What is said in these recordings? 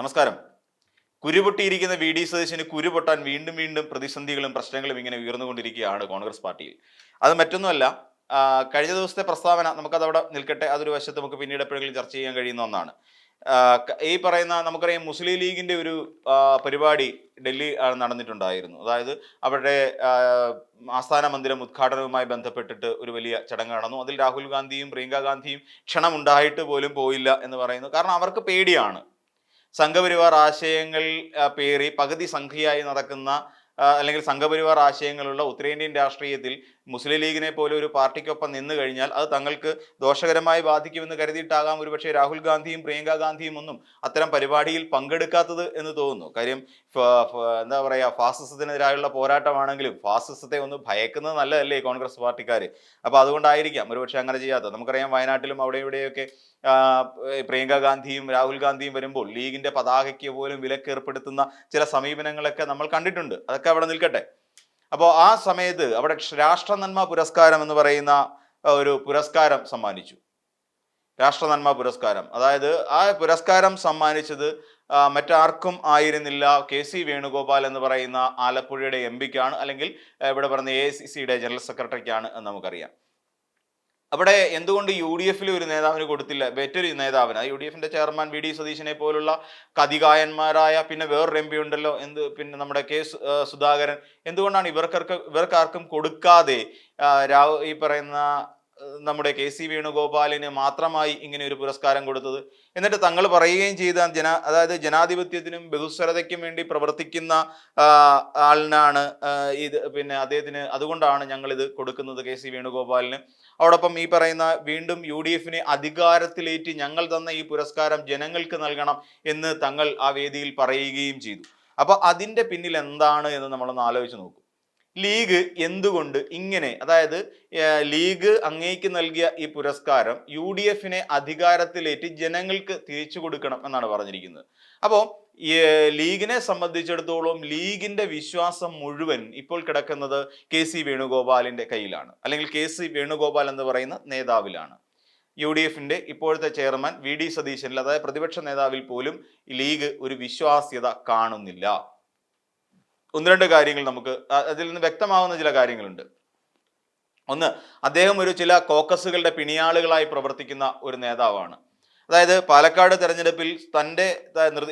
നമസ്കാരം. കുരുപൊട്ടിയിരിക്കുന്ന V D സതീശന് കുരുപൊട്ടാൻ വീണ്ടും വീണ്ടും പ്രതിസന്ധികളും പ്രശ്നങ്ങളും ഇങ്ങനെ ഉയർന്നുകൊണ്ടിരിക്കുകയാണ് കോൺഗ്രസ് പാർട്ടിയിൽ. അത് മറ്റൊന്നുമല്ല കഴിഞ്ഞ ദിവസത്തെ പ്രസ്താവന നമുക്കത് അവിടെ നിൽക്കട്ടെ. അതൊരു വശത്ത് നമുക്ക് പിന്നീട് എപ്പോഴെങ്കിലും ചർച്ച ചെയ്യാൻ കഴിയുന്ന ഒന്നാണ്. ഈ പറയുന്ന നമുക്കറിയാം മുസ്ലിം ലീഗിന്റെ ഒരു പരിപാടി ഡൽഹി നടന്നിട്ടുണ്ടായിരുന്നു. അതായത് അവരുടെ ആസ്ഥാന മന്ദിരം ഉദ്ഘാടനവുമായി ബന്ധപ്പെട്ടിട്ട് ഒരു വലിയ ചടങ്ങ് നടന്നു. അതിൽ രാഹുൽ ഗാന്ധിയും പ്രിയങ്ക ഗാന്ധിയും ക്ഷണമുണ്ടായിട്ട് പോലും പോയില്ല എന്ന് പറയുന്നു. കാരണം അവർക്ക് പേടിയാണ്. സംഘപരിവാർ ആശയങ്ങൾ പേറി പകുതി സംഖ്യയായി നടക്കുന്ന അല്ലെങ്കിൽ സംഘപരിവാർ ആശയങ്ങളുള്ള ഉത്തരേന്ത്യൻ രാഷ്ട്രീയത്തിൽ മുസ്ലിം ലീഗിനെ പോലെ ഒരു പാർട്ടിക്കൊപ്പം നിന്നു കഴിഞ്ഞാൽ അത് തങ്ങൾക്ക് ദോഷകരമായി ബാധിക്കുമെന്ന് കരുതിയിട്ടാകാം. ഒരുപക്ഷെ രാഹുൽ ഗാന്ധിയും പ്രിയങ്ക ഗാന്ധിയും ഒന്നും അത്തരം പരിപാടിയിൽ പങ്കെടുക്കാത്തത് എന്ന് തോന്നുന്നു. കാര്യം എന്താ പറയുക ഫാസിസത്തിനെതിരായുള്ള പോരാട്ടമാണെങ്കിലും ഫാസിസത്തെ ഒന്ന് ഭയക്കുന്നത് നല്ലതല്ലേ കോൺഗ്രസ് പാർട്ടിക്കാർ അപ്പോൾ അതുകൊണ്ടായിരിക്കാം ഒരുപക്ഷെ അങ്ങനെ ചെയ്യാത്തത്. നമുക്കറിയാം വയനാട്ടിലും അവിടെ ഇവിടെയൊക്കെ പ്രിയങ്ക ഗാന്ധിയും രാഹുൽ ഗാന്ധിയും വരുമ്പോൾ ലീഗിന്റെ പതാകയ്ക്ക് പോലും വിലക്ക് ഏർപ്പെടുത്തുന്ന ചില സമീപനങ്ങളൊക്കെ നമ്മൾ കണ്ടിട്ടുണ്ട്. അതൊക്കെ അവിടെ നിൽക്കട്ടെ. അപ്പോൾ ആ സമയത്ത് അവിടെ രാഷ്ട്ര നന്മ പുരസ്കാരം എന്ന് പറയുന്ന ഒരു പുരസ്കാരം സമ്മാനിച്ചു. രാഷ്ട്ര നന്മ പുരസ്കാരം. അതായത് ആ പുരസ്കാരം സമ്മാനിച്ചത് മറ്റാർക്കും ആയിരുന്നില്ല. കെ സി വേണുഗോപാൽ എന്ന് പറയുന്ന ആലപ്പുഴയുടെ എം പിക്കാണ്. അല്ലെങ്കിൽ ഇവിടെ പറഞ്ഞ എ സി സിയുടെ ജനറൽ സെക്രട്ടറിക്കാണ് എന്ന് നമുക്കറിയാം. അവിടെ എന്തുകൊണ്ട് യു ഡി എഫിൽ ഒരു നേതാവിന് കൊടുത്തില്ല? മറ്റൊരു നേതാവിന്. യു ഡി എഫിന്റെ ചെയർമാൻ വി ഡി സതീശനെ പോലുള്ള കതികായന്മാരായ പിന്നെ വേറൊരു എം പി ഉണ്ടല്ലോ എന്ത് പിന്നെ നമ്മുടെ കെ സുധാകരൻ. എന്തുകൊണ്ടാണ് ഇവർക്കർക്ക് ഇവർക്കാർക്കും കൊടുക്കാതെ രാവ് ഈ പറയുന്ന നമ്മുടെ കെ സി വേണുഗോപാലിന് മാത്രമായി ഇങ്ങനെ ഒരു പുരസ്കാരം കൊടുത്തത്? എന്നിട്ട് തങ്ങൾ പറയുകയും ചെയ്ത ജന അതായത് ജനാധിപത്യത്തിനും ബഹുസ്വരതയ്ക്കും വേണ്ടി പ്രവർത്തിക്കുന്ന ആളിനാണ് ഇത് പിന്നെ അദ്ദേഹത്തിന് അതുകൊണ്ടാണ് ഞങ്ങൾ ഇത് കൊടുക്കുന്നത് കെ സി വേണുഗോപാലിന്. അതോടൊപ്പം ഈ പറയുന്ന വീണ്ടും യു ഡി എഫിനെ അധികാരത്തിലേറ്റ് ഞങ്ങൾ തന്ന ഈ പുരസ്കാരം ജനങ്ങൾക്ക് നൽകണം എന്ന് തങ്ങൾ ആ വേദിയിൽ പറയുകയും ചെയ്തു. അപ്പൊ അതിന്റെ പിന്നിൽ എന്താണ് എന്ന് നമ്മളൊന്ന് ആലോചിച്ച് നോക്കും. ലീഗ് എന്തുകൊണ്ട് ഇങ്ങനെ അതായത് ലീഗ് അങ്ങേക്ക് നൽകിയ ഈ പുരസ്കാരം യു ഡി എഫിനെ അധികാരത്തിലേറ്റ് ജനങ്ങൾക്ക് തിരിച്ചു കൊടുക്കണം എന്നാണ് പറഞ്ഞിരിക്കുന്നത്. അപ്പോൾ ലീഗിനെ സംബന്ധിച്ചിടത്തോളം ലീഗിന്റെ വിശ്വാസം മുഴുവൻ ഇപ്പോൾ കിടക്കുന്നത് കെ സി വേണുഗോപാലിന്റെ കയ്യിലാണ്. അല്ലെങ്കിൽ കെ സി വേണുഗോപാൽ എന്ന് പറയുന്ന നേതാവിലാണ്. യു ഡി എഫിന്റെ ഇപ്പോഴത്തെ ചെയർമാൻ വി ഡി സതീശനിൽ അതായത് പ്രതിപക്ഷ നേതാവിൽ പോലും ലീഗ് ഒരു വിശ്വാസ്യത കാണുന്നില്ല. ഒന്ന് രണ്ട് കാര്യങ്ങൾ നമുക്ക് അതിൽ നിന്ന് വ്യക്തമാവുന്ന ചില കാര്യങ്ങളുണ്ട്. ഒന്ന് അദ്ദേഹം ഒരു ചില കോക്കസുകളുടെ പിണിയാളുകളായി പ്രവർത്തിക്കുന്ന ഒരു നേതാവാണ്. അതായത് പാലക്കാട് തെരഞ്ഞെടുപ്പിൽ തന്റെ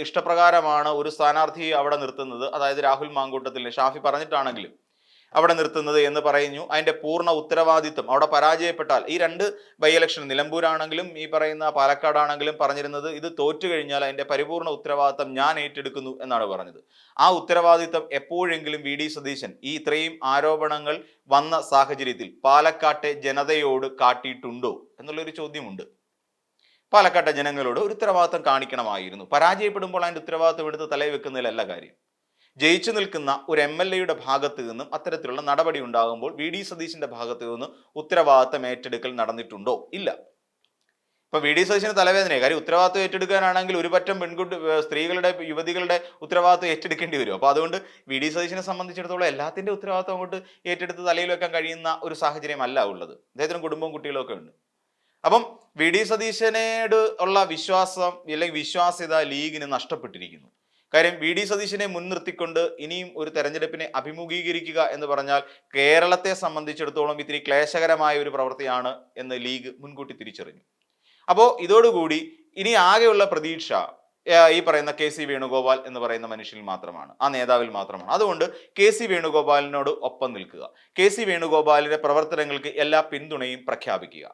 ഇഷ്ടപ്രകാരമാണ് ഒരു സ്ഥാനാർത്ഥിയെ അവിടെ നിർത്തുന്നത്. അതായത് രാഹുൽ മാങ്കൂട്ടത്തിൽ ഷാഫി പറഞ്ഞിട്ടാണെങ്കിലും. അവിടെ നിർത്തുന്നത് എന്ന് പറയുന്നു. അതിന്റെ പൂർണ ഉത്തരവാദിത്വം അവിടെ പരാജയപ്പെട്ടാൽ ഈ രണ്ട് ബൈ ഇലക്ഷൻ നിലമ്പൂരാണെങ്കിലും ഈ പറയുന്ന പാലക്കാടാണെങ്കിലും പറഞ്ഞിരുന്നത് ഇത് തോറ്റു കഴിഞ്ഞാൽ അതിന്റെ പരിപൂർണ ഉത്തരവാദിത്വം ഞാൻ ഏറ്റെടുക്കുന്നു എന്നാണ് പറഞ്ഞത്. ആ ഉത്തരവാദിത്വം എപ്പോഴെങ്കിലും വി. ഡി. സതീശൻ ഈ ഇത്രയും ആരോപണങ്ങൾ വന്ന സാഹചര്യത്തിൽ പാലക്കാട്ടെ ജനതയോട് കാട്ടിയിട്ടുണ്ടോ എന്നുള്ളൊരു ചോദ്യമുണ്ട്. പാലക്കാട്ടെ ജനങ്ങളോട് ഒരു ഉത്തരവാദിത്തം കാണിക്കണമായിരുന്നു. പരാജയപ്പെടുമ്പോൾ അതിന്റെ ഉത്തരവാദിത്തം എടുത്ത് തലയിൽ വെക്കുന്നതിലല്ല കാര്യം. ജയിച്ചു നിൽക്കുന്ന ഒരു എം എൽ എയുടെ ഭാഗത്ത് നിന്നും അത്തരത്തിലുള്ള നടപടി ഉണ്ടാകുമ്പോൾ വി ഡി സതീശിന്റെ ഭാഗത്ത് നിന്നും ഉത്തരവാദിത്തം ഏറ്റെടുക്കൽ നടന്നിട്ടുണ്ടോ? ഇല്ല. ഇപ്പൊ വി ഡി സതീശന് തലവേദനയെ കാര്യം ഉത്തരവാദിത്വം ഏറ്റെടുക്കാനാണെങ്കിൽ ഒരുപറ്റം പെൺകുട്ടി സ്ത്രീകളുടെ യുവതികളുടെ ഉത്തരവാദിത്വം ഏറ്റെടുക്കേണ്ടി വരും. അപ്പൊ അതുകൊണ്ട് വി ഡി സതീശിനെ സംബന്ധിച്ചിടത്തോളം എല്ലാത്തിന്റെ ഉത്തരവാദിത്വം അങ്ങോട്ട് ഏറ്റെടുത്ത് തലയിൽ വെക്കാൻ കഴിയുന്ന ഒരു സാഹചര്യമല്ല ഉള്ളത്. അദ്ദേഹത്തിന് കുടുംബവും കുട്ടികളൊക്കെ ഉണ്ട്. അപ്പം വി ഡി സതീശനോട് ഉള്ള വിശ്വാസം അല്ലെങ്കിൽ വിശ്വാസ്യത ലീഗിന് നഷ്ടപ്പെട്ടിരിക്കുന്നു. കാര്യം വി ഡി സതീശനെ മുൻനിർത്തിക്കൊണ്ട് ഇനിയും ഒരു തെരഞ്ഞെടുപ്പിനെ അഭിമുഖീകരിക്കുക എന്ന് പറഞ്ഞാൽ കേരളത്തെ സംബന്ധിച്ചിടത്തോളം ഇത്തിരി ക്ലേശകരമായ ഒരു പ്രവൃത്തിയാണ് എന്ന് ലീഗ് മുൻകൂട്ടി തിരിച്ചറിഞ്ഞു. അപ്പോൾ ഇതോടുകൂടി ഇനി ആകെയുള്ള പ്രതീക്ഷ ഈ പറയുന്ന കെ സി വേണുഗോപാൽ എന്ന് പറയുന്ന മനുഷ്യനിൽ മാത്രമാണ്. ആ നേതാവിൽ മാത്രമാണ്. അതുകൊണ്ട് കെ സി വേണുഗോപാലിനോട് ഒപ്പം നിൽക്കുക. കെ സി വേണുഗോപാലിന്റെ പ്രവർത്തനങ്ങൾക്ക് എല്ലാ പിന്തുണയും പ്രഖ്യാപിക്കുക.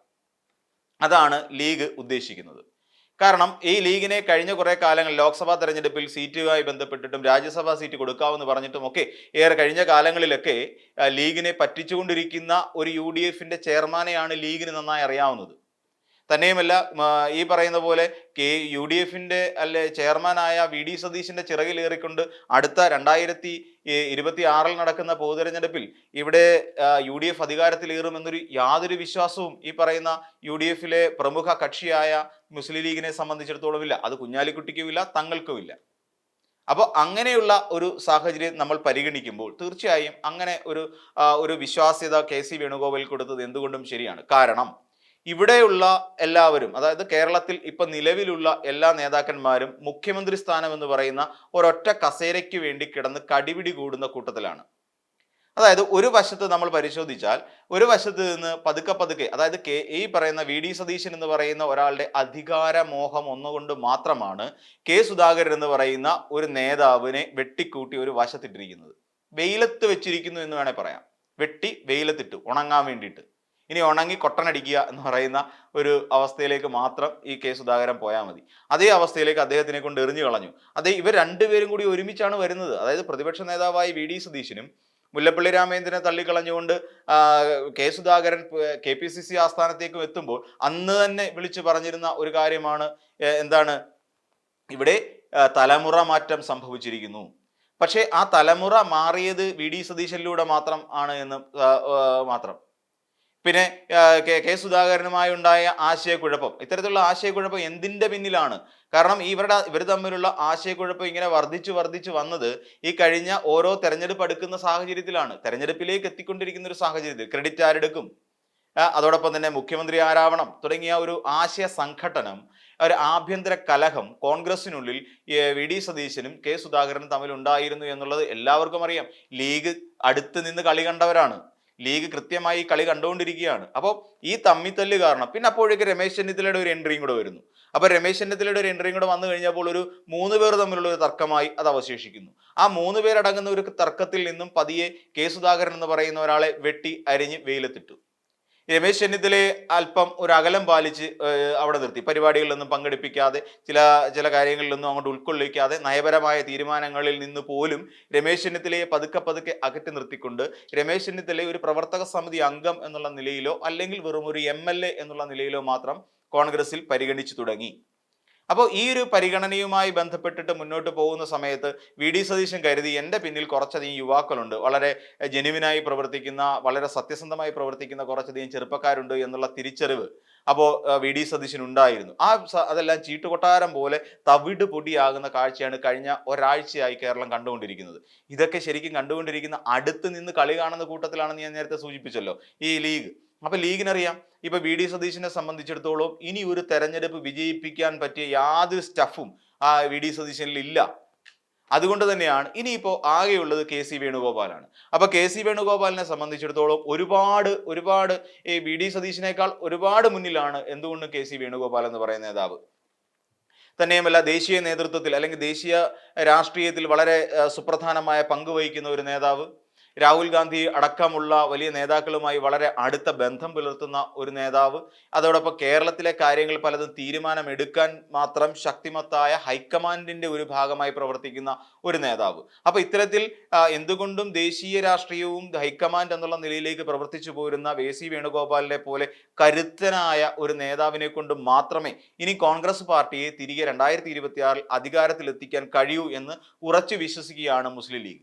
അതാണ് ലീഗ് ഉദ്ദേശിക്കുന്നത്. കാരണം ഈ ലീഗിനെ കഴിഞ്ഞ കുറേ കാലങ്ങൾ ലോക്സഭാ തെരഞ്ഞെടുപ്പിൽ സീറ്റുമായി ബന്ധപ്പെട്ടിട്ടും രാജ്യസഭാ സീറ്റ് കൊടുക്കാമെന്ന് പറഞ്ഞിട്ടും ഒക്കെ ഏറെ കഴിഞ്ഞ കാലങ്ങളിലൊക്കെ ലീഗിനെ പറ്റിച്ചുകൊണ്ടിരിക്കുന്ന ഒരു യു ഡി എഫിന്റെ ചെയർമാനെയാണ് ലീഗിന് നന്നായി അറിയാവുന്നത്. തന്നെയുമല്ല ഈ പറയുന്ന പോലെ കെ യു ഡി എഫിന്റെ അല്ലെ ചെയർമാനായ വി ഡി സതീശിന്റെ ചിറകിലേറിക്കൊണ്ട് അടുത്ത രണ്ടായിരത്തി ഇരുപത്തി ആറിൽ നടക്കുന്ന പൊതുതെരഞ്ഞെടുപ്പിൽ ഇവിടെ യു ഡി എഫ് അധികാരത്തിലേറുമെന്നൊരു യാതൊരു വിശ്വാസവും ഈ പറയുന്ന യു ഡി എഫിലെ പ്രമുഖ കക്ഷിയായ മുസ്ലിം ലീഗിനെ സംബന്ധിച്ചിടത്തോളം ഇല്ല. അത് കുഞ്ഞാലിക്കുട്ടിക്കുമില്ല തങ്ങൾക്കുമില്ല അപ്പോൾ അങ്ങനെയുള്ള ഒരു സാഹചര്യം നമ്മൾ പരിഗണിക്കുമ്പോൾ തീർച്ചയായും അങ്ങനെ ഒരു ഒരു വിശ്വാസ്യത കെ സി വേണുഗോപാൽ കൊടുത്തത് എന്തുകൊണ്ടും ശരിയാണ്. കാരണം ഇവിടെയുള്ള എല്ലാവരും അതായത് കേരളത്തിൽ ഇപ്പൊ നിലവിലുള്ള എല്ലാ നേതാക്കന്മാരും മുഖ്യമന്ത്രി സ്ഥാനം എന്ന് പറയുന്ന ഒരൊറ്റ കസേരയ്ക്ക് വേണ്ടി കിടന്ന് കടിപിടി കൂടുന്ന കൂട്ടത്തിലാണ്. അതായത് ഒരു വശത്ത് നമ്മൾ പരിശോധിച്ചാൽ ഒരു വശത്ത് നിന്ന് പതുക്കെ പതുക്കെ അതായത് കെ ഈ പറയുന്ന വി ഡി സതീശൻ എന്ന് പറയുന്ന ഒരാളുടെ അധികാര മോഹം ഒന്നുകൊണ്ട് മാത്രമാണ് കെ സുധാകരൻ എന്ന് പറയുന്ന ഒരു നേതാവിനെ വെട്ടിക്കൂട്ടി ഒരു വശത്തിട്ടിരിക്കുന്നത്. വെയിലത്ത് വെച്ചിരിക്കുന്നു എന്ന് വേണേൽ പറയാം. വെട്ടി വെയിലത്തിട്ടു ഉണങ്ങാൻ വേണ്ടിയിട്ട്. ഇനി ഉണങ്ങി കൊട്ടനടിക്കുക എന്ന് പറയുന്ന ഒരു അവസ്ഥയിലേക്ക് മാത്രം ഈ കെ സുധാകരൻ പോയാൽ മതി. അതേ അവസ്ഥയിലേക്ക് അദ്ദേഹത്തിനെ കൊണ്ട് എറിഞ്ഞു കളഞ്ഞു. അതേ ഇവർ രണ്ടുപേരും കൂടി ഒരുമിച്ചാണ് വരുന്നത്. അതായത് പ്രതിപക്ഷ നേതാവായ വി ഡി സതീശനും മുല്ലപ്പള്ളി രാമേന്ദ്രനെ തള്ളിക്കളഞ്ഞുകൊണ്ട് K Sudhakaran K P C C ആസ്ഥാനത്തേക്കും എത്തുമ്പോൾ അന്ന് തന്നെ വിളിച്ചു പറഞ്ഞിരുന്ന ഒരു കാര്യമാണ് എന്താണ്? ഇവിടെ തലമുറ മാറ്റം സംഭവിച്ചിരിക്കുന്നു. പക്ഷേ ആ തലമുറ മാറിയത് വി ഡി സതീശനിലൂടെ മാത്രം ആണ് എന്ന് മാത്രം. പിന്നെ കെ കെ സുധാകരനുമായി ഉണ്ടായ ആശയക്കുഴപ്പം. ഇത്തരത്തിലുള്ള ആശയക്കുഴപ്പം എന്തിന്റെ പിന്നിലാണ്? കാരണം ഇവരുടെ ഇവർ തമ്മിലുള്ള ആശയക്കുഴപ്പം ഇങ്ങനെ വർദ്ധിച്ചു വർദ്ധിച്ചു വന്നത് ഈ കഴിഞ്ഞ ഓരോ തെരഞ്ഞെടുപ്പ് അടുക്കുന്ന സാഹചര്യത്തിലാണ്. തെരഞ്ഞെടുപ്പിലേക്ക് എത്തിക്കൊണ്ടിരിക്കുന്ന ഒരു സാഹചര്യത്തിൽ ക്രെഡിറ്റ് ആരെടുക്കും? അതോടൊപ്പം തന്നെ മുഖ്യമന്ത്രി ആരാവണം? തുടങ്ങിയ ഒരു ആശയ സംഘടനം ഒരു ആഭ്യന്തര കലഹം കോൺഗ്രസിനുള്ളിൽ വി. ഡി. സതീശനും കെ. സുധാകരനും തമ്മിൽ ഉണ്ടായിരുന്നു എന്നുള്ളത് എല്ലാവർക്കും അറിയാം. ലീഗ് അടുത്ത് നിന്ന് കളി കണ്ടവരാണ്. ലീഗ് കൃത്യമായി കളി കണ്ടുകൊണ്ടിരിക്കുകയാണ്. അപ്പോൾ ഈ തമ്മിത്തല്ല് കാരണം പിന്നെ അപ്പോഴേക്ക് രമേശ് ചെന്നിത്തലയുടെ ഒരു എൻട്രിയും കൂടെ വരുന്നു. അപ്പോൾ രമേശ് ചെന്നിത്തലയുടെ ഒരു എൻട്രിയും കൂടെ വന്നു കഴിഞ്ഞപ്പോൾ ഒരു മൂന്ന് പേർ തമ്മിലുള്ള ഒരു തർക്കമായി അത് അവശേഷിക്കുന്നു. ആ മൂന്ന് പേരടങ്ങുന്ന ഒരു തർക്കത്തിൽ നിന്നും പതിയെ കെ സുധാകരൻ എന്ന് പറയുന്ന ഒരാളെ വെട്ടി അരിഞ്ഞ് വെയിലത്തിട്ടു. രമേശ് ചെന്നിത്തലയെ അല്പം ഒരു അകലം പാലിച്ച് അവിടെ നിർത്തി. പരിപാടികളിലൊന്നും പങ്കെടുപ്പിക്കാതെ ചില ചില കാര്യങ്ങളിലൊന്നും അങ്ങോട്ട് ഉൾക്കൊള്ളിക്കാതെ നയപരമായ തീരുമാനങ്ങളിൽ നിന്ന് പോലും രമേശ് ചെന്നിത്തലയെ പതുക്കെ പതുക്കെ അകറ്റി നിർത്തിക്കൊണ്ട് രമേശ് ചെന്നിത്തലയെ ഒരു പ്രവർത്തക സമിതി അംഗം എന്നുള്ള നിലയിലോ അല്ലെങ്കിൽ വെറും ഒരു എ എന്നുള്ള നിലയിലോ മാത്രം കോൺഗ്രസിൽ പരിഗണിച്ചു തുടങ്ങി. അപ്പോൾ ഈ ഒരു പരിഗണനയുമായി ബന്ധപ്പെട്ടിട്ട് മുന്നോട്ട് പോകുന്ന സമയത്ത് വി ഡി സതീശൻ കരുതി എന്റെ പിന്നിൽ കുറച്ചധികം യുവാക്കളുണ്ട്. വളരെ ജെനുവിനായി പ്രവർത്തിക്കുന്ന വളരെ സത്യസന്ധമായി പ്രവർത്തിക്കുന്ന കുറച്ചധികം ചെറുപ്പക്കാരുണ്ട് എന്നുള്ള തിരിച്ചറിവ് അപ്പോൾ വി ഡി സതീശൻ ഉണ്ടായിരുന്നു. ആ അതെല്ലാം ചീട്ടുകൊട്ടാരം പോലെ തവിട് പൊടിയാകുന്ന കാഴ്ചയാണ് കഴിഞ്ഞ ഒരാഴ്ചയായി കേരളം കണ്ടുകൊണ്ടിരിക്കുന്നത്. ഇതൊക്കെ ശരിക്കും കണ്ടുകൊണ്ടിരിക്കുന്ന അടുത്ത് നിന്ന് കളി കാണുന്ന കൂട്ടത്തിലാണെന്ന് ഞാൻ നേരത്തെ സൂചിപ്പിച്ചല്ലോ. ഈ ലീഗ്. അപ്പൊ ലീഗിനറിയാം. ഇപ്പൊ വി ഡി സതീശനെ സംബന്ധിച്ചിടത്തോളം ഇനി ഒരു തെരഞ്ഞെടുപ്പ് വിജയിപ്പിക്കാൻ പറ്റിയ യാതൊരു സ്റ്റഫും ആ വി ഡി സതീശനിൽ ഇല്ല. അതുകൊണ്ട് തന്നെയാണ് ഇനിയിപ്പോൾ ആകെയുള്ളത് കെ സി വേണുഗോപാലാണ്. അപ്പൊ കെ സി വേണുഗോപാലിനെ സംബന്ധിച്ചിടത്തോളം ഒരുപാട് ഒരുപാട് ഈ വി ഡി സതീശിനേക്കാൾ ഒരുപാട് മുന്നിലാണ് എന്തുകൊണ്ട് കെ സി വേണുഗോപാൽ എന്ന് പറയുന്ന നേതാവ്. തന്നെയുമല്ല ദേശീയ നേതൃത്വത്തിൽ അല്ലെങ്കിൽ ദേശീയ രാഷ്ട്രീയത്തിൽ വളരെ സുപ്രധാനമായ പങ്ക് വഹിക്കുന്ന ഒരു നേതാവ്. രാഹുൽ ഗാന്ധി അടക്കമുള്ള വലിയ നേതാക്കളുമായി വളരെ അടുത്ത ബന്ധം പുലർത്തുന്ന ഒരു നേതാവ്. അതോടൊപ്പം കേരളത്തിലെ കാര്യങ്ങൾ പലതും തീരുമാനമെടുക്കാൻ മാത്രം ശക്തിമത്തായ ഹൈക്കമാൻഡിന്റെ ഒരു ഭാഗമായി പ്രവർത്തിക്കുന്ന ഒരു നേതാവ്. അപ്പൊ ഇത്തരത്തിൽ എന്തുകൊണ്ടും ദേശീയ രാഷ്ട്രീയവും ഹൈക്കമാൻഡ് എന്നുള്ള നിലയിലേക്ക് പ്രവർത്തിച്ചു പോരുന്ന വെ സി വേണുഗോപാലിനെ പോലെ കരുത്തനായ ഒരു നേതാവിനെ കൊണ്ട് മാത്രമേ ഇനി കോൺഗ്രസ് പാർട്ടിയെ തിരികെ രണ്ടായിരത്തി ഇരുപത്തിയാറിൽ അധികാരത്തിലെത്തിക്കാൻ കഴിയൂ എന്ന് ഉറച്ചു വിശ്വസിക്കുകയാണ് മുസ്ലിം ലീഗ്.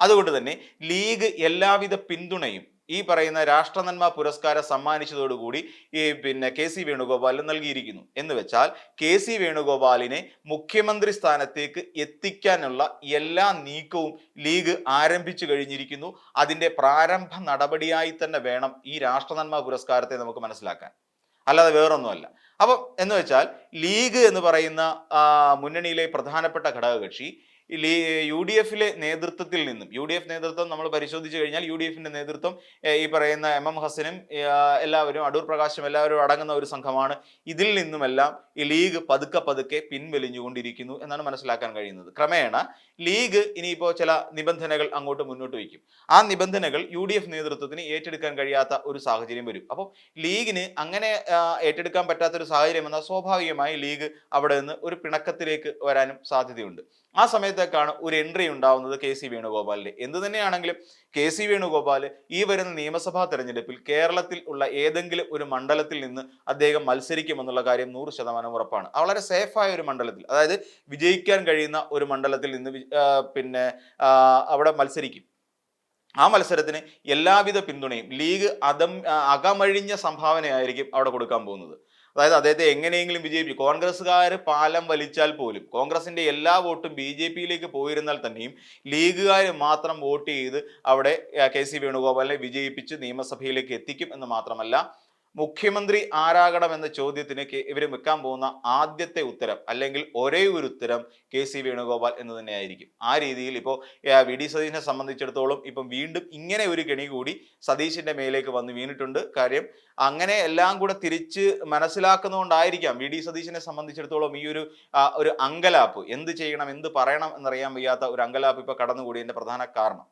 അതുകൊണ്ട് തന്നെ ലീഗ് എല്ലാവിധ പിന്തുണയും ഈ പറയുന്ന രാഷ്ട്രനന്മ പുരസ്കാരം സമ്മാനിച്ചതോടുകൂടി ഈ പിന്നെ കെ സി വേണുഗോപാലിന് നൽകിയിരിക്കുന്നു. എന്ന് വെച്ചാൽ കെ സി വേണുഗോപാലിനെ മുഖ്യമന്ത്രി സ്ഥാനത്തേക്ക് എത്തിക്കാനുള്ള എല്ലാ നീക്കവും ലീഗ് ആരംഭിച്ചു കഴിഞ്ഞിരിക്കുന്നു. അതിന്റെ പ്രാരംഭ നടപടിയായി തന്നെ വേണം ഈ രാഷ്ട്രനന്മ പുരസ്കാരത്തെ നമുക്ക് മനസ്സിലാക്കാൻ. അല്ലാതെ വേറൊന്നുമല്ല. അപ്പം എന്ന് വെച്ചാൽ ലീഗ് എന്ന് പറയുന്ന മുന്നണിയിലെ പ്രധാനപ്പെട്ട ഘടകകക്ഷി യു ഡി എഫിലെ നേതൃത്വത്തിൽ നിന്നും യു ഡി എഫ് നേതൃത്വം നമ്മൾ പരിശോധിച്ചു കഴിഞ്ഞാൽ യു ഡി എഫിന്റെ നേതൃത്വം ഈ പറയുന്ന എം എം ഹസനും എല്ലാവരും അടൂർ പ്രകാശും എല്ലാവരും അടങ്ങുന്ന ഒരു സംഘമാണ്. ഇതിൽ നിന്നുമെല്ലാം ഈ ലീഗ് പതുക്കെ പതുക്കെ പിൻവലിഞ്ഞുകൊണ്ടിരിക്കുന്നു എന്നാണ് മനസ്സിലാക്കാൻ കഴിയുന്നത്. ക്രമേണ ലീഗ് ഇനിയിപ്പോൾ ചില നിബന്ധനകൾ അങ്ങോട്ട് മുന്നോട്ട് വയ്ക്കും. ആ നിബന്ധനകൾ യു ഡി എഫ് നേതൃത്വത്തിന് ഏറ്റെടുക്കാൻ കഴിയാത്ത ഒരു സാഹചര്യം വരും. അപ്പോൾ ലീഗിന് അങ്ങനെ ഏറ്റെടുക്കാൻ പറ്റാത്ത ഒരു സാഹചര്യം എന്നാൽ സ്വാഭാവികമായി ലീഗ് അവിടെ നിന്ന് ഒരു പിണക്കത്തിലേക്ക് വരാനും സാധ്യതയുണ്ട്. ആ സമയത്തേക്കാണ് ഒരു എൻട്രി ഉണ്ടാവുന്നത് കെ സി വേണുഗോപാലിന്റെ എന്ത് തന്നെയാണെങ്കിലും കെ സി വേണുഗോപാൽ ഈ വരുന്ന നിയമസഭാ തെരഞ്ഞെടുപ്പിൽ കേരളത്തിൽ ഉള്ള ഏതെങ്കിലും ഒരു മണ്ഡലത്തിൽ നിന്ന് അദ്ദേഹം മത്സരിക്കുമെന്നുള്ള കാര്യം നൂറ് ശതമാനം ഉറപ്പാണ്. വളരെ സേഫായ ഒരു മണ്ഡലത്തിൽ അതായത് വിജയിക്കാൻ കഴിയുന്ന ഒരു മണ്ഡലത്തിൽ നിന്ന് പിന്നെ അവിടെ മത്സരിക്കും. ആ മത്സരത്തിന് എല്ലാവിധ പിന്തുണയും ലീഗ് അതം അകമഴിഞ്ഞ സംഭാവനയായിരിക്കും അവിടെ കൊടുക്കാൻ പോകുന്നത്. അതായത് അദ്ദേഹത്തെ എങ്ങനെയെങ്കിലും വിജയിപ്പിച്ചു കോൺഗ്രസ്സുകാർ പാലം വലിച്ചാൽ പോലും കോൺഗ്രസിന്റെ എല്ലാ വോട്ടും ബി ജെ പിയിലേക്ക് പോയിരുന്നാൽ തന്നെയും ലീഗുകാർ മാത്രം വോട്ട് ചെയ്ത് അവിടെ കെ സി വേണുഗോപാലിനെ വിജയിപ്പിച്ച് നിയമസഭയിലേക്ക് എത്തിക്കും എന്ന് മാത്രമല്ല മുഖ്യമന്ത്രി ആരാകണം എന്ന ചോദ്യത്തിന് ഇവർ വെക്കാൻ പോകുന്ന ആദ്യത്തെ ഉത്തരം അല്ലെങ്കിൽ ഒരേ ഒരു ഉത്തരം കെ സി വേണുഗോപാൽ എന്ന് തന്നെയായിരിക്കും. ആ രീതിയിൽ ഇപ്പോൾ വി. ഡി. സതീശനെ സംബന്ധിച്ചിടത്തോളം ഇപ്പം വീണ്ടും ഇങ്ങനെ ഒരു കെണി കൂടി സതീശിന്റെ മേലേക്ക് വന്ന് വീണിട്ടുണ്ട്. കാര്യം അങ്ങനെ എല്ലാം കൂടെ തിരിച്ച് മനസ്സിലാക്കുന്നതുകൊണ്ടായിരിക്കാം വി. ഡി. സതീശനെ സംബന്ധിച്ചിടത്തോളം ഈ ഒരു ഒരു അങ്കലാപ്പ്. എന്ത് ചെയ്യണം എന്ത് പറയണം എന്നറിയാൻ വയ്യാത്ത ഒരു അങ്കലാപ്പ് ഇപ്പൊ കടന്നുകൂടിയതിന്റെ പ്രധാന കാരണം.